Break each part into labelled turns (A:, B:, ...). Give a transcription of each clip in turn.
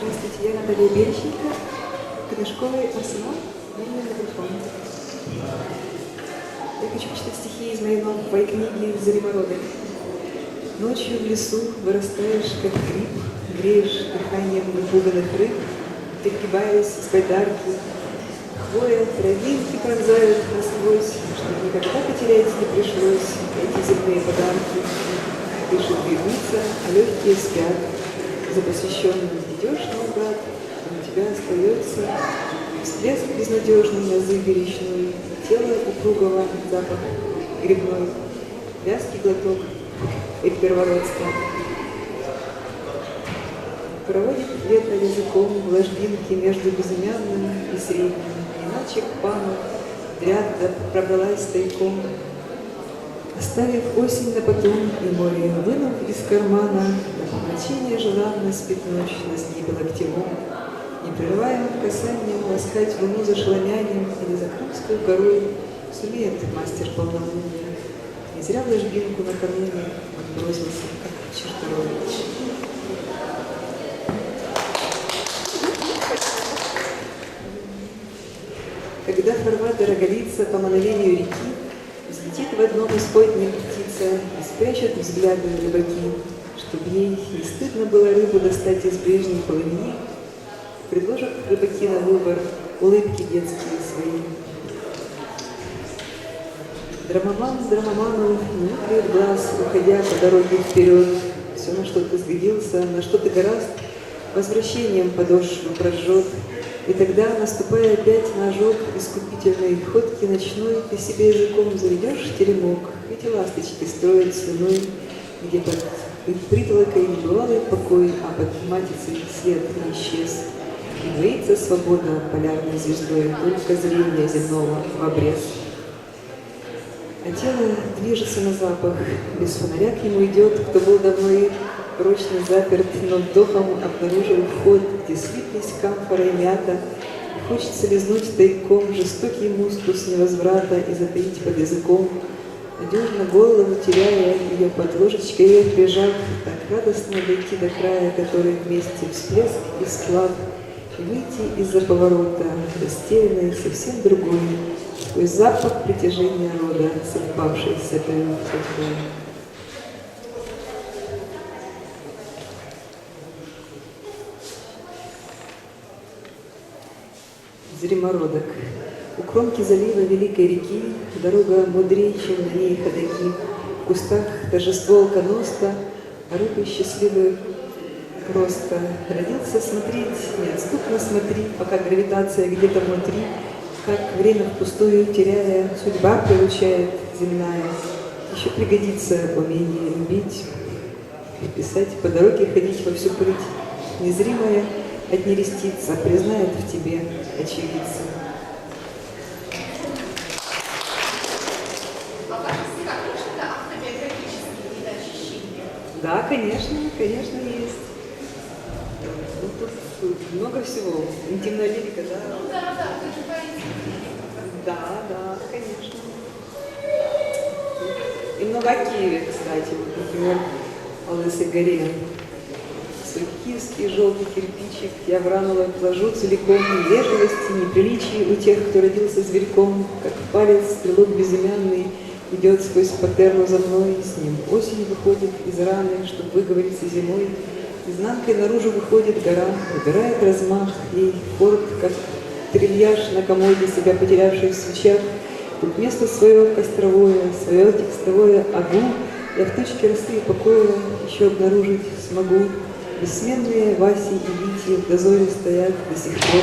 A: Здравствуйте, я Наталья Берещенко, книжковый арсенал, мобильный микрофон. Я хочу читать стихи из моей новой книги «Заремороды». Ночью в лесу вырастаешь, как гриб, греешь дыханием напуганных рыб, перегибаясь с байдарки. Хвоя, травинки пронзают насквозь, чтобы никогда потерять не пришлось эти земные подарки. Дышит бегутся, а легкие спят. За посвященным идешь наугад, а у тебя остается всплеск безнадежный на зыбе речной, тело упругого, запах грибной, вязкий глоток и первородства. Проводит ветра языком в ложбинке между безымянным и средним, иначе к пану дряд пробралась тайком, Оставив осень на потом и море, вынув из кармана, Помрачение желанно спит ночь на снибе локтевом, Непрерываемым касанием ласкать луну за шламянием Или за Крымскую горой сумеет мастер полнолуния. Не зря в ложбинку накануне он бросился, как черторой. Когда фарватер оголится по мановению реки, Взлетит в одном из подним птица И спрячет взгляды рыбаки, Чтоб ей не стыдно было рыбу достать из ближней полыньи, Предложат рыбаки на выбор улыбки детские свои. Драмоман драмоману не открыт глаз, уходя по дороге вперед. Все, на что ты сгодился, на что ты гораст, возвращением подошву прожжет. И тогда, наступая опять на ожог искупительной ходки ночной, ты себе языком заведешь теремок, эти ласточки строят слюной, где под притолокой бывалый покой, а под матицей след не исчез. И двоится свобода полярной звездой, только зрение земного в обрез. А тело движется на запах, без фонаря к нему идет, кто был давно и прочно заперт, но вдохом обнаружил вход, где слиплись камфора и мята. И хочется лизнуть тайком жестокий мускус невозврата и затаить под языком, надежно голову теряя ее под ложечкой прижав, так радостно дойти до края, который вместе всплеск и сплав, и выйти из-за поворота, растерянной совсем другой, сквозь запах притяжения рода, совпавший с этой. Зримородок. У кромки залива Великой реки дорога мудрее, чем на ней ходаки. В кустах торжество алконоста, а рыбы счастливые просто. Родился смотреть, неотступно смотри, пока гравитация где-то внутри, как время впустую теряя, судьба приручает земная. Еще пригодится умение любить, писать, по дороге ходить во всю прыть, незримая одни рестица признает в тебе очевидца. Да, конечно, конечно, есть. Ну, тут много всего. Интимная лирика, да?
B: Ну да, да, вы же поэзия.
A: Да, да, конечно. И много о Киеве, кстати. Вот, например, о Лысой горе. Свой киевский желтый кирпичик я в рановой положу целиком Вежливости, неприличий у тех, кто родился зверьком, Как палец стрелок безымянный идет сквозь патерлу за мной, С ним осень выходит из раны, чтоб выговориться зимой. Изнанкой наружу выходит гора, выбирает размах, ей форт, как трильяж на комоде, себя потерявший в свечах. Тут место свое костровое, свое текстовое огу, я в точке росы и покоя еще обнаружить смогу. Бессменные Васи и Вити в дозоре стоят до сих пор.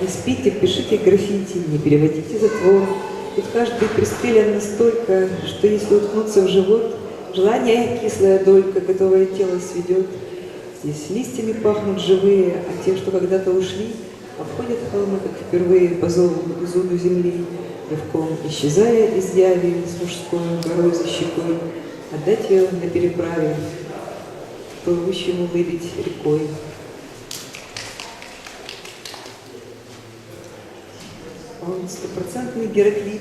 A: Не спите, пишите граффити, не переводите затвор. Тут каждый пристрелен настолько, что если уткнуться в живот, желание кислая долька, готовое тело сведет. Здесь листьями пахнут живые, а те, что когда-то ушли, обходят холмы, как впервые по зову зуду земли, рывком исчезая из яви с мужской горой за щекой, отдать ее на переправе, плывущему выбить рекой. Он стопроцентный Гераклит,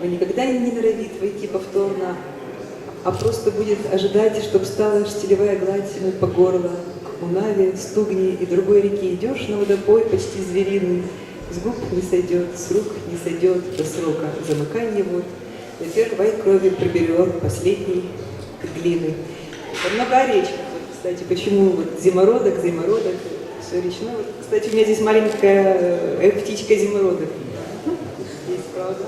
A: он никогда не норовит войти повторно, а просто будет ожидать, чтоб стала штилевая гладь ему по горло. Унави, Стугни и другой реки идешь на водопой почти звериный, с губ не сойдет, с рук не сойдет до срока замыкания вот, до первой крови проберет последний глины. Много. Вот, кстати, почему вот зимородок, зимородок, все речное. Вот, кстати, у меня здесь маленькая э, птичка зимородок. Есть, правда.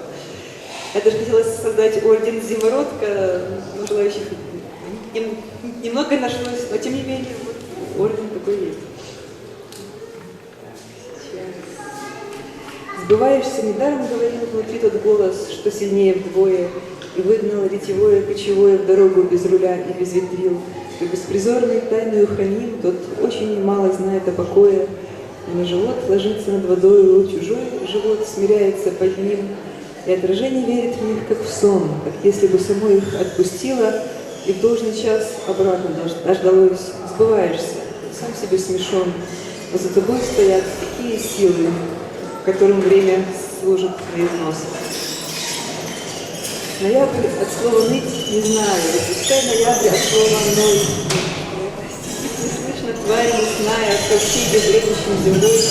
A: Я даже хотела создать орден зимородка, но желающих нем- немного нашлось, но тем не менее, вот, орден такой есть. Сейчас. Сбываешься, недаром говорил внутри тот голос, что сильнее вдвое, и выгнал ретевое кочевое в дорогу без руля и без ветрил. Беспризорный тайную храним, тот очень мало знает о покое, на живот ложится над водой, чужой живот смиряется под ним, и отражение верит в них, как в сон, как если бы само их отпустило, и в должный час обратно дож- дождалось, сбываешься, сам себе смешон, но за тобой стоят такие силы, которым время служит на износ. Ноябрь от слова «ныть» не знаю, и пускай ноябрь от слова «ной». Не слышно тварь лесная, совсей безвредничной землей,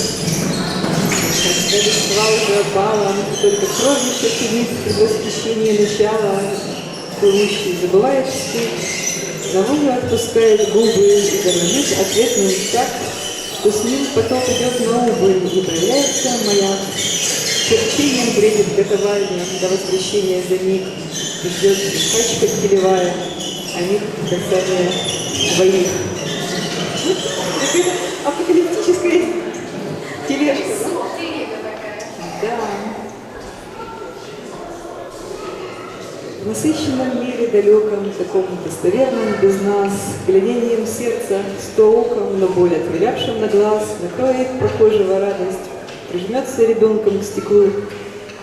A: когда листва уже опала, только кровь еще сидит при восхищении начала, плывущий забывает стыд, на волю отпускает губы и дорожит ответным так, что с ним поток идет на убыль, и проявляется моя Терпением бредит готовальня до возвращения за миг, и ждет качка келевая, а миг касания двоих. Апокалиптическая тележка. Да. В насыщенном мире далеком, таком достоверном без нас, глядением сердца, стооком, но боль отвилявшим на глаз, накроет прохожего радость, прижмется ребенком к стеклу.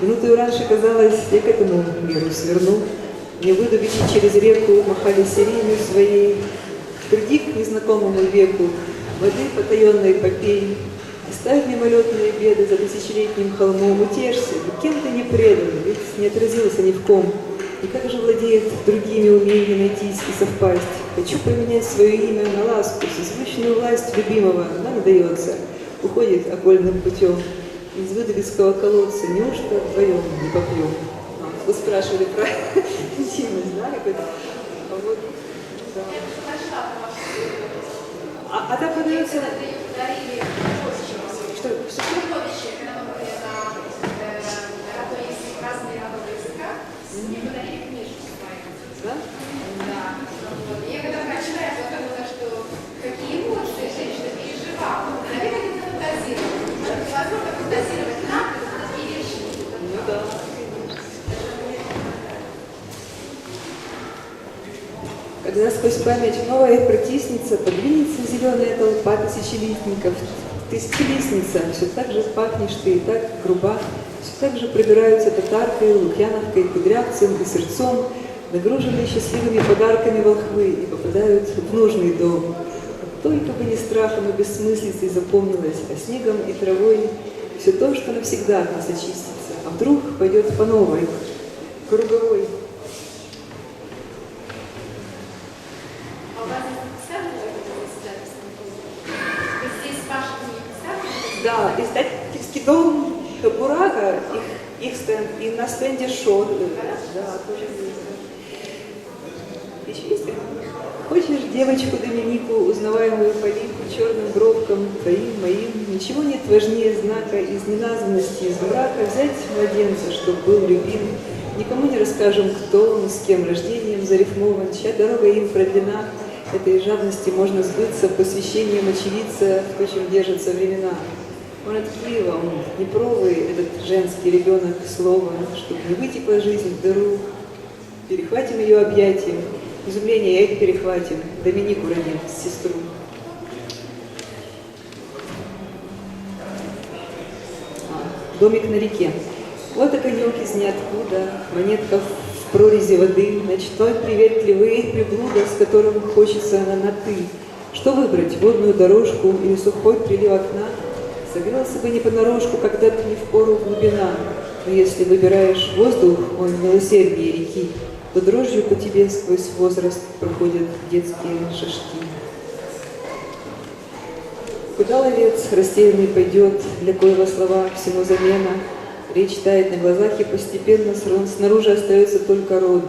A: Минуту раньше казалось, я к этому миру сверну. Не выйду ведь через реку, махали сиреной своей. Приди к незнакомому веку, воды потаенной попей. Оставь мимолетные беды за тысячелетним холмом, утешься, кем ты не предан, ведь не отразился ни в ком. И как же владеет другими умением найтись и совпасть? Хочу поменять свое имя на ласку, созвучную власть любимого, но не дается. Уходит окольным путем из выдавицкого колодца. Неужто вдвоем не попьем? Вы спрашивали про интимность, да? какой-то? А вот, да. А, а так подается... Что, что? Да?
B: Я когда прочла, я подумала, что какие эмоции женщина переживала. Наверное, где-то фантазировала. Невозможно фантазировать нам, такие вещи.
A: Ну да. Когда сквозь память новая протиснется, подвинется зеленая толпа тысячелистников, тысячелистница, все так же пахнешь ты и так груба, все так же пробираются татаркой, лукьяновкой, кудрявцем и сердцом, нагруженные счастливыми подарками волхвы и попадают в нужный дом. Только бы не страхом и бессмыслицей запомнилось, а снегом и травой все то, что навсегда от нас очистится, а вдруг пойдет по новой, круговой.
B: А у вас представили это издательство? Вы здесь Паша не представили?
A: Да, издательский дом Бурага, их, их стенд, и на стенде Шо. Да, тоже. Еще есть? Хочешь девочку Доминику, узнаваемую по лику, черным бровкам, твоим, моим, ничего нет важнее знака из неназванности, из мрака, взять младенца, чтоб был любим, никому не расскажем, кто он, с кем рождением зарифмован, чья дорога им продлена, этой жадности можно сбыться посвящением очевидца, в чем держатся времена. Он от Киева, он Днепровый, этот женский ребенок слова, чтобы не вытекла жизнь в дыру. Перехватим ее объятием, изумление их перехватим, Доминику родим, сестру. Домик на реке. Вот огонек из ниоткуда, монетка в прорези воды, ночной приветливый приблуда, с которым хочется на на «ты». Что выбрать, водную дорожку или сухой прилив окна? Согрелся бы не понарошку, когда-то не в пору глубина. Но если выбираешь воздух, он милосерднее реки, то дрожью по тебе сквозь возраст проходят детские шажки. Куда ловец растерянный пойдет, для коего слова всему замена? Речь тает на глазах и постепенно снаружи остается только род.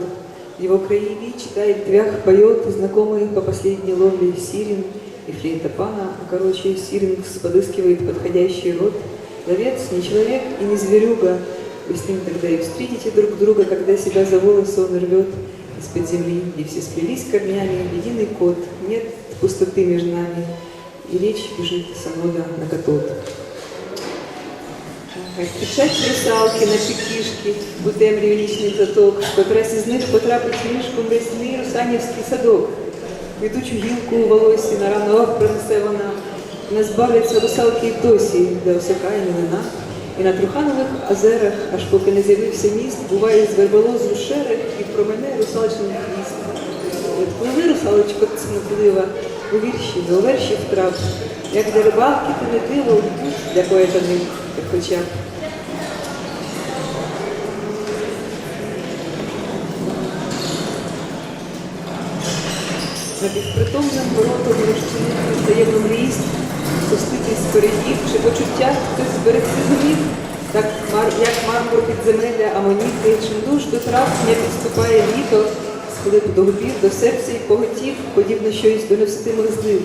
A: Его краевед читает твях, поет, знакомый по последней ловле сирен и флейта пана, а короче сирингс подыскивает подходящий род. Ловец не человек и не зверюга, вы с ним тогда и встретите друг друга, когда себя за волосы он рвет из-под земли, где все сплелись корнями, в единый код, нет пустоты между нами, и речь бежит со нода на катод. Печать русалки на пікішки, у темряві нічний заток, котрась із них потрапить мішком рясний русанівський садок. Квітучу гілку у волосі на ранок принесе вона, не збавляться русалки й досі, де осякає мілина. І на Труханових озерах, аж поки не з'явився міст, буває з верболозу шерех і промене русалчиний хвіст. От пливи, русалочко цнотлива, у вірші до вершів трав, як для рибалки ти не диво, для поета не хоча б. Напівпритомним воротом розчинити таємну мріст, пустити з чи почуття хтось зберегти зумів, так як мармур підземелля, амоніти, чим душ до трав не підступає літо, схилив до губів, до серця і поготів, подібно щось до невстимих злив,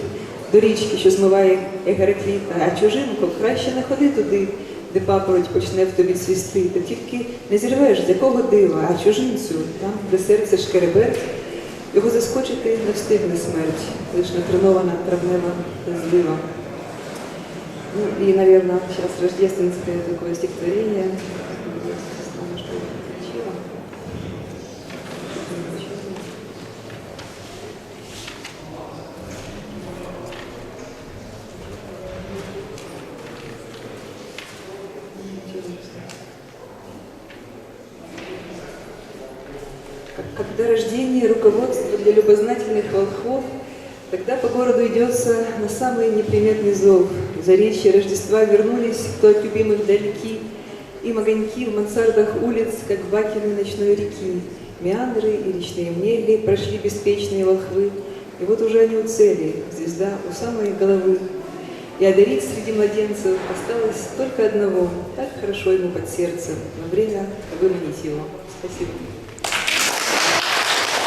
A: до річки, що змиває егерекліта, а чужинко краще не ходи туди, де папороть почне в тобі цвісти, ти тільки не зірвеш з якого дива, а чужинцю, там, де серце шкереберть, його заскочити не встигне смерть, лиш натренована травнева злива. Ну и, наверное, сейчас рождественское такое стихотворение. Когда рождение руководство для любознательных волхвов, тогда по городу идется на самый неприметный зов. За речи Рождества вернулись, кто от любимых далеки, им огоньки в мансардах улиц, как бакины ночной реки. Меандры и речные мели прошли беспечные волхвы, и вот уже они у цели, звезда у самой головы. И одарить среди младенцев осталось только одного, так хорошо ему под сердцем, но время выманить его. Спасибо.